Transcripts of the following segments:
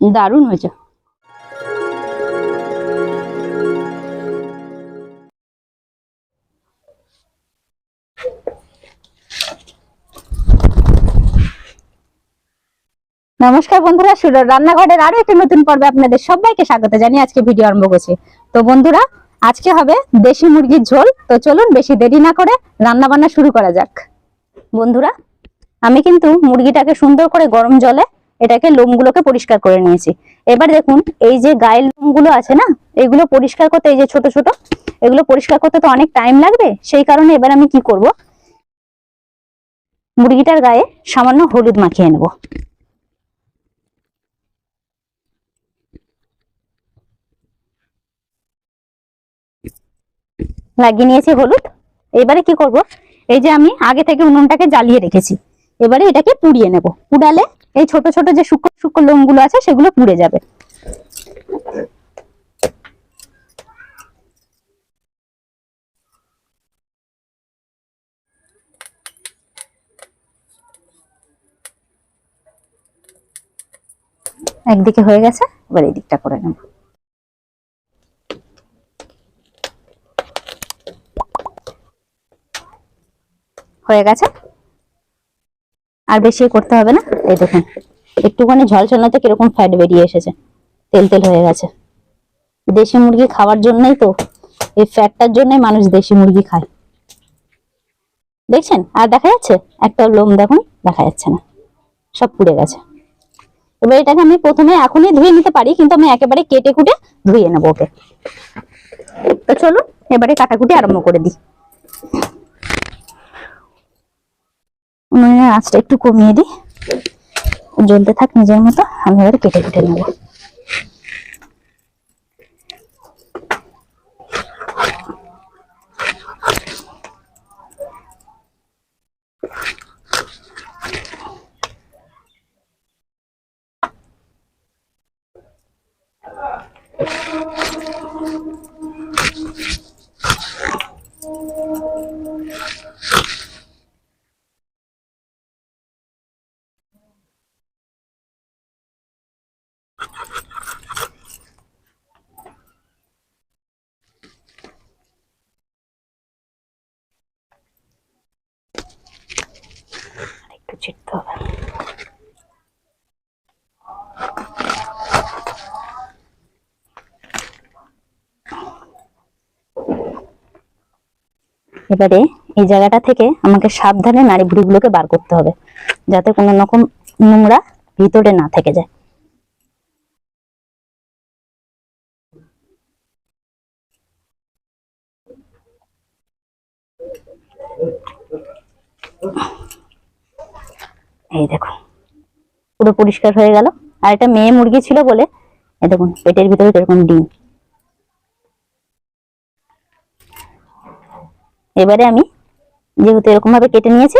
দারুণ হয়েছে। নমস্কার বন্ধুরা, সুরর রান্নাঘরের আরও একটি নতুন পর্বে আপনাদের সবাইকে স্বাগত জানিয়ে আজকে ভিডিও আরম্ভ করছি। তো বন্ধুরা, আজকে হবে দেশি মুরগির ঝোল। তো চলুন বেশি দেরি না করে রান্না বান্না শুরু করা যাক। বন্ধুরা, আমি কিন্তু মুরগিটাকে সুন্দর করে গরম জলে এটাকে লোমগুলোকে পরিষ্কার করে নিয়েছি। এবার দেখুন, এই যে গায়ের লোমগুলো আছে না, এগুলো পরিষ্কার করতে, এই যে ছোট ছোট, এগুলো পরিষ্কার করতে তো অনেক টাইম লাগবে, সেই কারণে এবার আমি কি করব? মুরগিটার গায়ে সামান্য হলুদ মাখিয়ে নেব। লাগিয়ে নিয়েছি হলুদ। এবারে কি করব? এই যে আমি আগে থেকে উনুনটাকে জ্বালিয়ে রেখেছি। এবারে এটাকে পুড়িয়ে নেব। পুড়ালে এই ছোট ছোট যে শুকনো শুকনো লোমগুলো আছে, সেগুলো পুড়ে যাবে। একদিকে হয়ে গেছে, এবার এই দিকটা করে নেব। হয়ে গেছে? আর বেশি করতে হবে না? এই দেখুন, একটুখানি ঝলঝলাতে কীরকম ফ্যাট বেরিয়ে এসেছে, তেল তেল হয়ে গেছে। দেশি মুরগি খাওয়ার জন্যই তো, এই ফ্যাটটার জন্যই মানুষ দেশি মুরগি খায়। দেখছেন? আর দেখা যাচ্ছে? একটা লোম দেখুন, দেখা যাচ্ছে না। সব পুড়ে গেছে। এবার এটাকে আমি প্রথমে এখনই ধুয়ে নিতে পারি, কিন্তু আমি একেবারে কেটে কুটে ধুয়ে নেব ওকে। তো চলুন, এবারে কাটাকুটি আরম্ভ করে দিই। উনুনের আঁচটা একটু কমিয়ে দিই। জ্বলতে থাক নিজের মতো আমি এবার কেটে কেটে নেব একটু চিটতে হবে এবারে এই জায়গাটা থেকে আমাকে সাবধানে নাড়ি ভুড়িগুলোকে বার করতে হবে, যাতে কোনো রকম নোংরা ভিতরে না থেকে যায়। এই দেখুন পুরো পরিষ্কার হয়ে গেল। আর এটা মেয়ে মুরগি ছিল বলে, এই দেখুন, পেটের ভিতরে এরকম ডিম। এবারে আমি যেহেতু এরকম ভাবে কেটে নিয়েছি,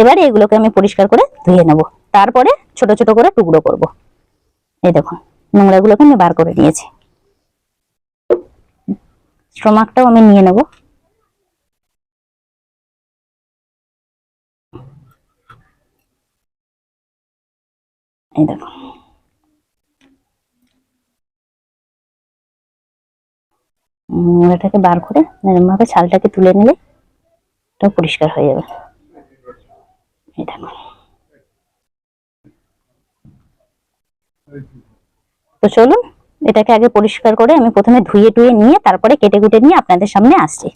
এবারে এগুলোকে আমি পরিষ্কার করে ধুয়ে নেব। তারপরে ছোট ছোট করে টুকরো করব। এই দেখুন, নোংরাগুলোকে আমি বার করে নিয়েছি। স্টোমাকটাও আমি নিয়ে নেব। এই দেখো নোংরাটাকে বার করে এরকমভাবে ছালটাকে তুলে নিলে এটা পরিষ্কার হয়ে যাবে। তো চলুন, এটাকে আগে পরিষ্কার করে আমি প্রথমে ধুয়ে টুয়ে নিয়ে তারপরে কেটে কুটে নিয়ে আপনাদের সামনে আসছি।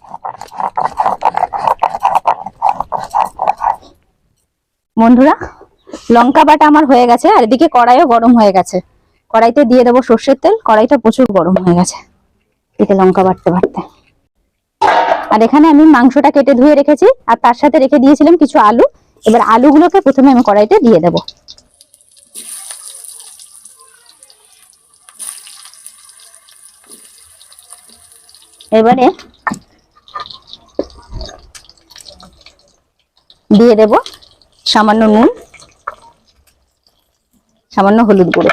বন্ধুরা লঙ্কা বাটা আমার হয়ে গেছে, আর এদিকে কড়াইও গরম হয়ে গেছে। কড়াইতে দিয়ে দেবো সর্ষের তেল, কড়াইটা প্রচুর গরম হয়ে গেছে। এতে লঙ্কা বাটতে বাটতে। আর এখানে আমি মাংসটা কেটে ধুয়ে রেখেছি, আর তার সাথে রেখে দিয়েছিলাম কিছু আলু। এবার আলুগুলোকে প্রথমে আমি কড়াইতে দিয়ে দেবো। এবারে দিয়ে দেব সামান্য নুন। সামান্য হলুদ গুঁড়ো।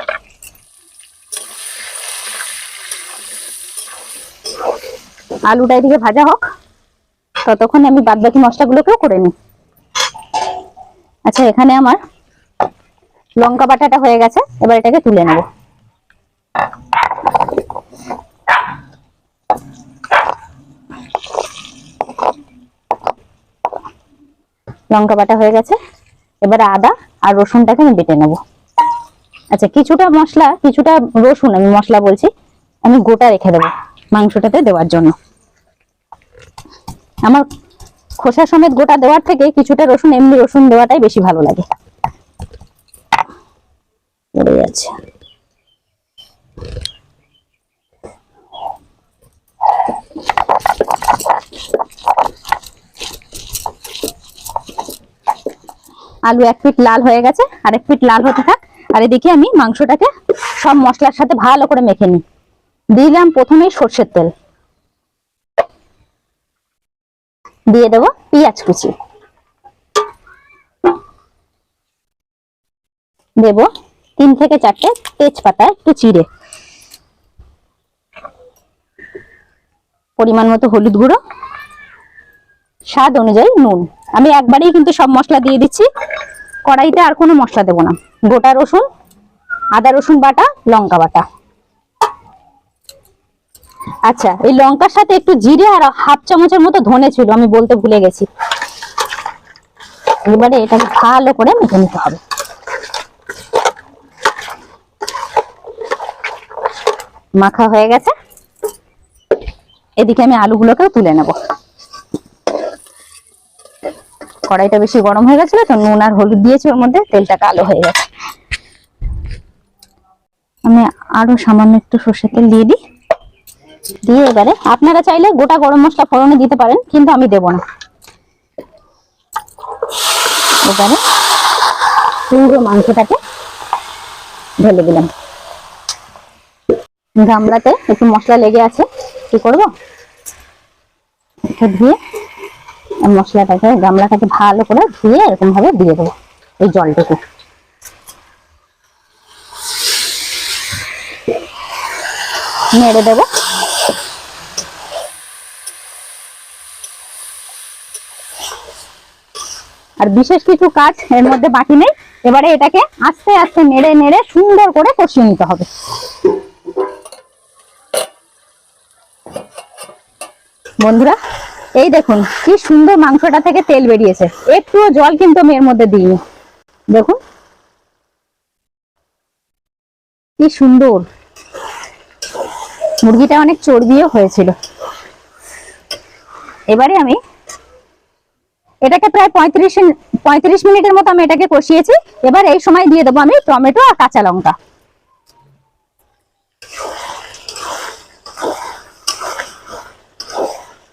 আলুটা এদিকে ভাজা হোক, ততক্ষণ আমি বাদ বাকি মশলাগুলোকেও করে নিই। আচ্ছা এখানে আমার লঙ্কা বাটাটা হয়ে গেছে, এবার এটাকে তুলে নেব। লঙ্কা বাটা হয়ে গেছে, এবারে আদা আর রসুনটাকে আমি বেটে নেব। আচ্ছা কিছুটা মশলা, কিছুটা রসুন আমি মশলা বলছি, আমি গোটা রেখে দেবো মাংসটাতে দেওয়ার জন্য। আমার খোসা সমেত গোটা দেওয়ার থেকে কিছুটা রসুন, এমনি রসুন দেওয়াটাই বেশি ভালো লাগে। আলু এক পিট লাল হয়ে গেছে আর এক পিট লাল হতে থাক। আর এদিকে আমি মাংসটাকে সব মশলার সাথে ভালো করে মেখে নিই। দিলাম প্রথমেই সর্ষের তেল। দিয়ে দেবো পেঁয়াজ কুচি। দেব তিন থেকে চারটে তেজপাতা একটু চিড়ে। পরিমাণ মতো হলুদ গুঁড়ো। স্বাদ অনুযায়ী নুন। আমি একবারেই কিন্তু সব মশলা দিয়ে দিচ্ছি। কড়াইতে আর কোনো মশলা দেবো না। গোটা রসুন, আদা রসুন বাটা, লঙ্কা বাটা। আচ্ছা এই লঙ্কার সাথে একটু জিরে আর হাফ চামচের মতো ধনে ছিল, আমি বলতে ভুলে গেছি। এবারে এটাকে ভালো করে মেখে নিতে হবে। মাখা হয়ে গেছে। এদিকে আমি আলুগুলোকেও তুলে নেব। কড়াইটা বেশি গরম হয়ে গেছিল তো নুন আর হলুদ দিয়েছি ওর মধ্যে, তেলটা কালো হয়ে গেছে। আমি আরও সামান্য একটু সর্ষের তেল দিয়ে দিই। দিয়ে এবারে আপনারা চাইলে গোটা গরম মশলা ফোড়নে দিতে পারেন, কিন্তু আমি দেব না। এবারে পুরো মাংসটাকে ঢেলে দিলাম। গামলাতে একটু মশলা লেগে আছে, কি করব? ধুয়ে মশলাটাকে, গামলাটাকে ভালো করে ধুয়ে এরকম ভাবে দিয়ে দেবো এই জলটুকু। নেড়ে দেবো। আর বিশেষ কিছু কাজ এর মধ্যে বাকি নেই। এবারে এটাকে আস্তে আস্তে নেড়ে নেড়ে সুন্দর করে কষিয়ে নিতে হবে। বন্ধুরা এই দেখুন, কি সুন্দর মাংসটা থেকে তেল বেরিয়েছে। একটুও জল কিন্তু আমি এর মধ্যে দিইনি। দেখুন। কি সুন্দর। মুরগিটা অনেক চর্বিও হয়েছিল। এবারে আমি এটাকে প্রায় পঁয়ত্রিশ পঁয়ত্রিশ মিনিটের মতো আমি এটাকে কষিয়েছি। এবার এই সময় দিয়ে দেবো আমি টমেটো আর কাঁচা লঙ্কা।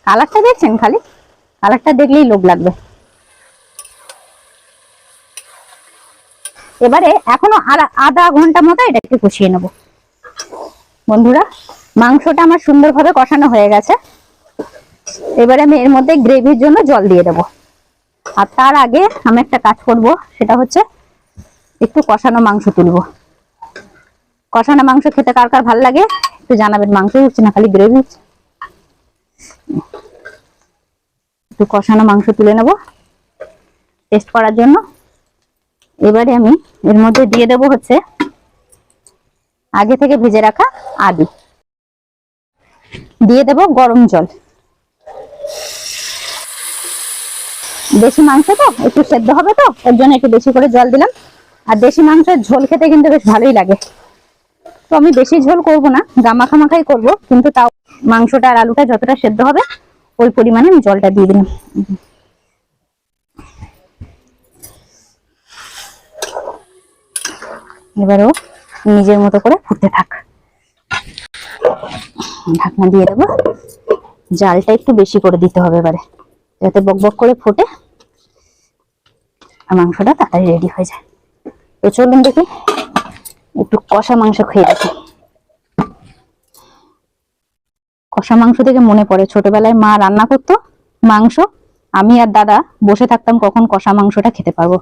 কালারটা দেখছেন খালি? কালারটা দেখলেই লোভ লাগবে। এবারে এখনও আধা ঘণ্টা মতো এটাকে কষিয়ে নেব। বন্ধুরা, মাংসটা আমার সুন্দরভাবে কষানো হয়ে গেছে। এবারে আমি এর মধ্যে গ্রেভির জন্য জল দিয়ে দেবো। আর তার আগে আমি একটা কাজ করব, সেটা হচ্ছে একটু কষানো মাংস তুলবো। কষানো মাংস খেতে কার কার ভালো লাগে একটু জানাবেন মাংস উঠছে না, খালি গ্রেভি উঠছে একটু কষানো মাংস তুলে নেব। টেস্ট করার জন্য। এবারে আমি এর মধ্যে দিয়ে দেব হচ্ছে আগে থেকে ভেজে রাখা আলু। দিয়ে দেব গরম জল। দেশি মাংস তো, একটু সেদ্ধ হবে তো, এর জন্য একটু বেশি করে জল দিলাম। আর দেশি মাংসের ঝোল খেতে কিন্তু বেশ ভালোই লাগে। তো আমি বেশি ঝোল করব না গামাখা মাখাই করব, কিন্তু তাও মাংসটা আর আলুটা যতটা সেদ্ধ হবে, ওই পরিমাণে আমি জলটা দিয়ে দিলাম। এবারেও নিজের মতো করে ফুটতে থাক। ঢাকনা দিয়ে দেবো। জালটা একটু বেশি করে দিতে হবে এবারে, যাতে বক বক করে ফোটে আর মাংসটা তাড়াতাড়ি রেডি হয়ে যায়। তো চলুন দেখি একটু কষা মাংস খেয়ে দেখি। কষা মাংস থেকে মনে পড়ে, ছোটবেলায় মা রান্না করতো মাংস, আমি আর দাদা বসে থাকতাম কখন কষা মাংসটা খেতে পারব।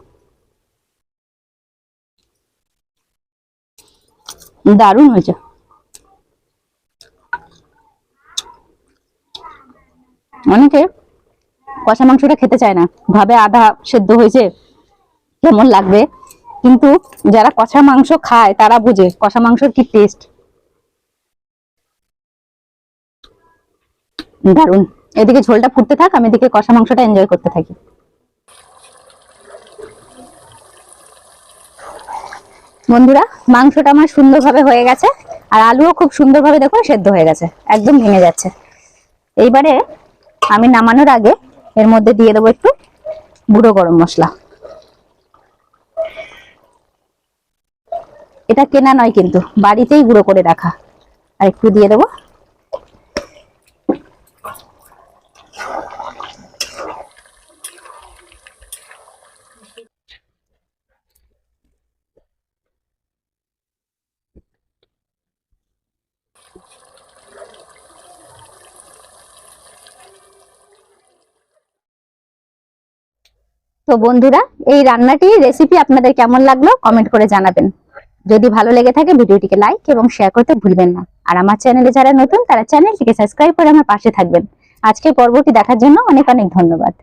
দারুণ হয়েছে। অনেকে কষা মাংসটা খেতে চায় না, ভাবে আধা সেদ্ধ হয়েছে, কেমন লাগবে? কিন্তু যারা কষা মাংস খায়, তারা বুঝে কষা মাংসের কি টেস্ট দারুণ এদিকে ঝোলটা ফুটতে থাক, আমি এদিকে কষা মাংসটা এনজয় করতে থাকি। বন্ধুরা, মাংসটা আমার সুন্দরভাবে হয়ে গেছে, আর আলুও খুব সুন্দরভাবে দেখুন সেদ্ধ হয়ে গেছে, একদম ভেঙে যাচ্ছে। এইবারে আমি নামানোর আগে এর মধ্যে দিয়ে দেবো একটু বুড়ো গরম মশলা। এটা কেনা নয় কিন্তু, বাড়িতেই গুঁড়ো করে রাখা। আর একটু দিয়ে দেবো। তো বন্ধুরা, এই রান্নাটি রেসিপি আপনাদের কেমন লাগল? কমেন্ট করে জানাবেন। যদি ভালো লেগে থাকে, ভিডিওটিকে লাইক এবং শেয়ার করতে ভুলবেন না। আর আমার চ্যানেলে যারা নতুন, তারা চ্যানেলটিকে সাবস্ক্রাইব করে আমার পাশে থাকবেন। আজকে পর্বটি দেখার জন্য অনেক অনেক ধন্যবাদ।